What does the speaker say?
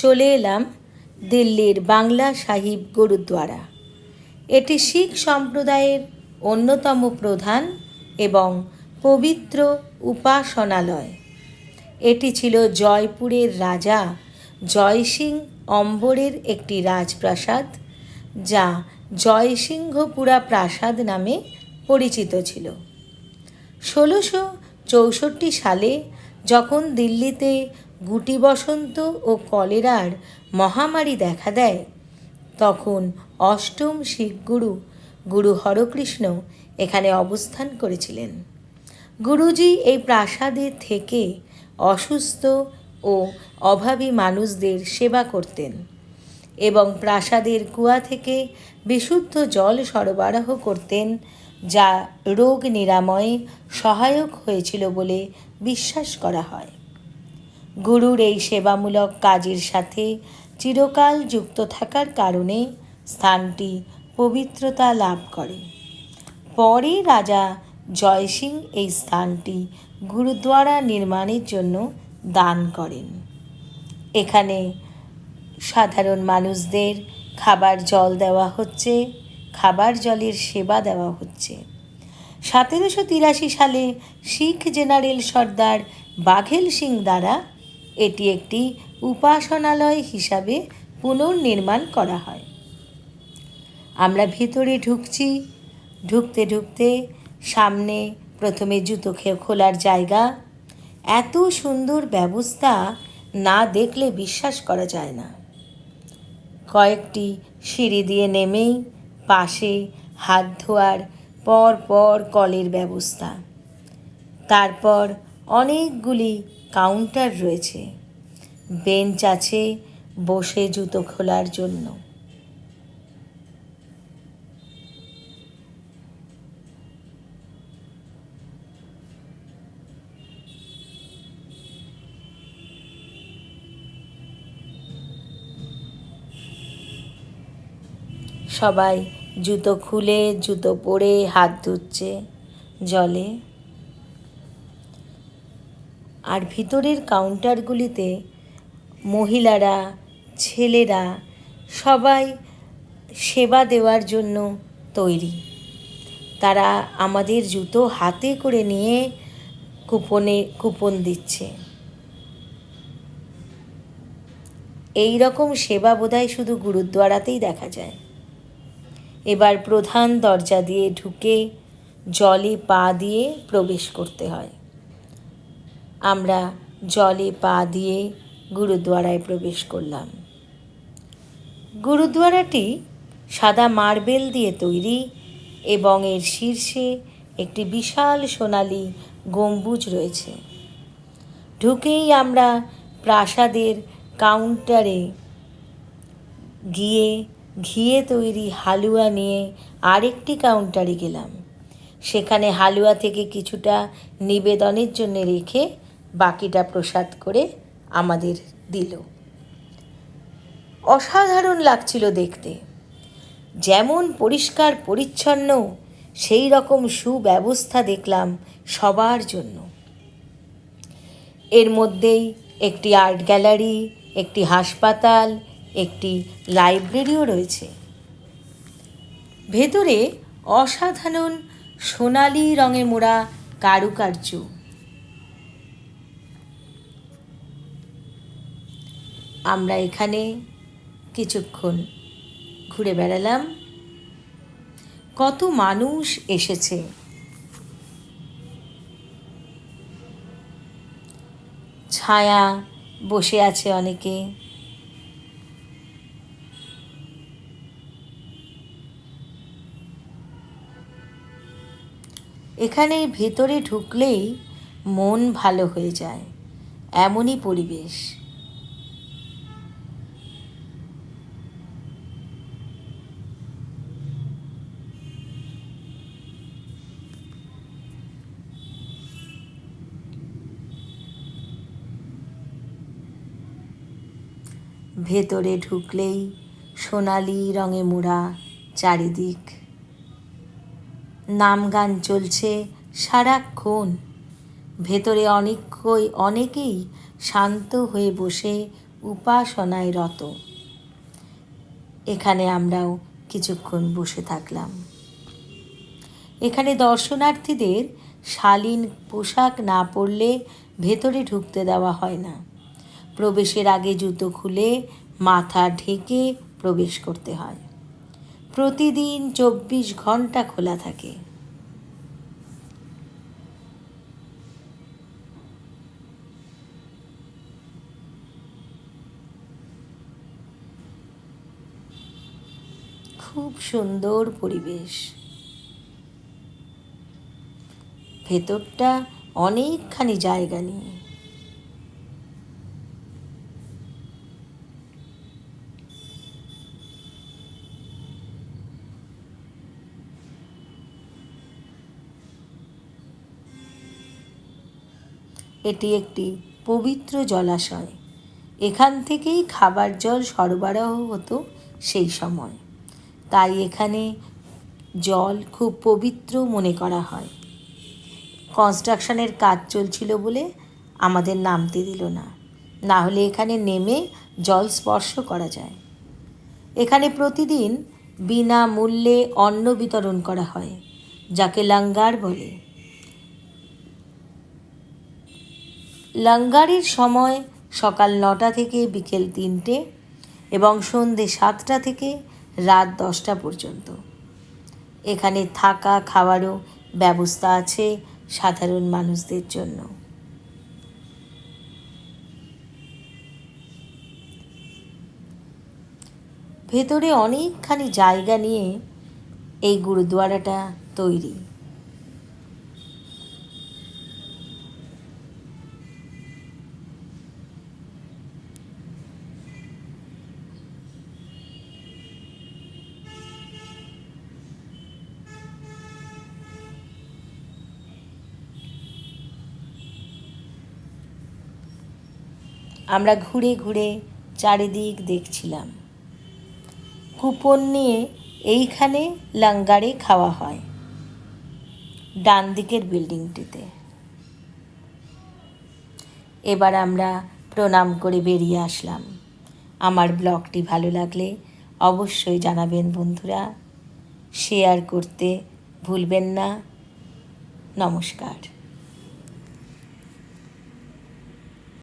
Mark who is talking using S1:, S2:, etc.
S1: চলে এলাম দিল্লির বাংলা সাহিব গুরুদ্বারা। এটি শিখ সম্প্রদায়ের অন্যতম প্রধান এবং পবিত্র উপাসনালয়। এটি ছিল জয়পুরের রাজা জয়সিং অম্বরের একটি রাজপ্রাসাদ, যা জয়সিংহপুরা প্রাসাদ নামে পরিচিত ছিল। ষোলোশো চৌষট্টি সালে যখন দিল্লিতে গুটি বসন্ত ও কলেরার মহামারী দেখা দেয়। তখন অষ্টম শিখ গুরু গুরু হরকৃষ্ণ এখানে অবস্থান করেছিলেন। গুরুজি এই প্রাসাদে থেকে অসুস্থ ও অভাবী মানুষদের সেবা করতেন এবং প্রাসাদের কুয়া থেকে বিশুদ্ধ জল সরবরাহ করতেন, যা রোগ নিরাময়ে সহায়ক হয়েছিল বলে বিশ্বাস করা হয়। গুরুর এই সেবামূলক কাজের সাথে চিরকাল যুক্ত থাকার কারণে স্থানটি পবিত্রতা লাভ করে। পরে রাজা জয়সিং এই স্থানটি গুরুদ্বারা নির্মাণের জন্য দান করেন। এখানে সাধারণ মানুষদের খাবার জল দেওয়া হচ্ছে, খাবার জলের সেবা দেওয়া হচ্ছে। সতেরোশো তিরাশি সালে শিখ জেনারেল সর্দার বাঘেল সিং দ্বারা এটি একটি উপাসনালয় হিসাবে পুনর্নির্মাণ করা হয়। আমরা ভিতরে ঢুকছি। ঢুকতে ঢুকতে সামনে প্রথমে জুতো খোলার জায়গা। এত সুন্দর ব্যবস্থা না দেখলে বিশ্বাস করা যায় না। কয়েকটি সিঁড়ি দিয়ে নেমেই পাশে হাত ধোয়ার পর পর কলের ব্যবস্থা। তারপর অনেকগুলি কাউন্টার রয়েছে। বেঞ্চ আছে বসে জুতো খোলার জন্য। সবাই জুতো খুলে জুতো পরে হাত ধুচ্ছে জলে। আর ভিতরের কাউন্টারগুলিতে মহিলারা, ছেলেরা সবাই সেবা দেওয়ার জন্য তৈরি। তারা আমাদের জুতো হাতে করে নিয়ে কুপনে, কুপন দিচ্ছে। এই রকম সেবা বোধহয় শুধু গুরুদ্বারাতেই দেখা যায়। এবার প্রধান দরজা দিয়ে ঢুকে জলে পা দিয়ে প্রবেশ করতে হয়। আমরা জলে পা দিয়ে গুরুদ্বারায় প্রবেশ করলাম। গুরুদ্বারাটি সাদা মার্বেল দিয়ে তৈরি এবং এর শীর্ষে একটি বিশাল সোনালি গম্বুজ রয়েছে। ঢুকেই আমরা প্রাসাদের কাউন্টারে গিয়ে ঘিয়ে তৈরি হালুয়া নিয়ে আরেকটি কাউন্টারে গেলাম। সেখানে হালুয়া থেকে কিছুটা নিবেদনের জন্য রেখে বাকিটা প্রসাদ করে আমাদের দিল। অসাধারণ লাগছিল দেখতে। যেমন পরিষ্কার পরিচ্ছন্ন, সেই রকম সুব্যবস্থা দেখলাম সবার জন্য। এর মধ্যেই একটি আর্ট গ্যালারি, একটি হাসপাতাল, একটি লাইব্রেরিও রয়েছে। ভেতরে অসাধারণ সোনালি রঙে মোড়া কারুকার্য। আমরা এখানে কিছুক্ষণ ঘুরে বেড়ালাম। কত মানুষ এসেছে। ছায়া বসে আছে অনেকে। এখানে ভেতরে ঢুকলেই মন ভালো হয়ে যায়। এমনই পরিবেশ। ভেতরে ঢুকলেই সোনালি রঙে মোড়া চারিদিক। নাম গান চলছে সারাক্ষণ। ভেতরে অনেকই, অনেকেই শান্ত হয়ে বসে উপাসনায় রত। এখানে আমরাও কিছুক্ষণ বসে থাকলাম। এখানে দর্শনার্থীদের শালীন পোশাক না পরলে ভেতরে ঢুকতে দেওয়া হয় না। প্রবেশের আগে জুতো খুলে মাথা ঢেকে প্রবেশ করতে হয়। প্রতিদিন চব্বিশ ঘণ্টা খোলা থাকে। খুব সুন্দর পরিবেশ। ভেতরটা অনেকখানি জায়গা নিয়ে। এটি একটি পবিত্র জলাশয়। এখান থেকেই খাবার জল সরবরাহ হতো সেই সময়। তাই এখানে জল খুব পবিত্র মনে করা হয়। কনস্ট্রাকশনের কাজ চলছিল বলে আমাদের নামতে দিল না। না হলে এখানে নেমে জল স্পর্শ করা যায়। এখানে প্রতিদিন বিনামূল্যে অন্ন বিতরণ করা হয়, যাকে লাঙ্গার বলে। লঙ্গারের সময় সকাল নটা থেকে বিকেল তিনটে এবং সন্ধে সাতটা থেকে রাত দশটা পর্যন্ত। এখানে থাকা, খাওয়ারও ব্যবস্থা আছে সাধারণ মানুষদের জন্য। ভেতরে অনেকখানি জায়গা নিয়ে এই গুরুদুয়ারাটা তৈরি। আমরা ঘুরে ঘুরে চারিদিক দেখছিলাম। কুপন নিয়ে এইখানে লাঙ্গারে খাওয়া হয়, ডান দিকের বিল্ডিংটিতে। এবার আমরা প্রণাম করে বেরিয়ে আসলাম। আমার ব্লগটি ভালো লাগলে অবশ্যই জানাবেন বন্ধুরা। শেয়ার করতে ভুলবেন না। নমস্কার।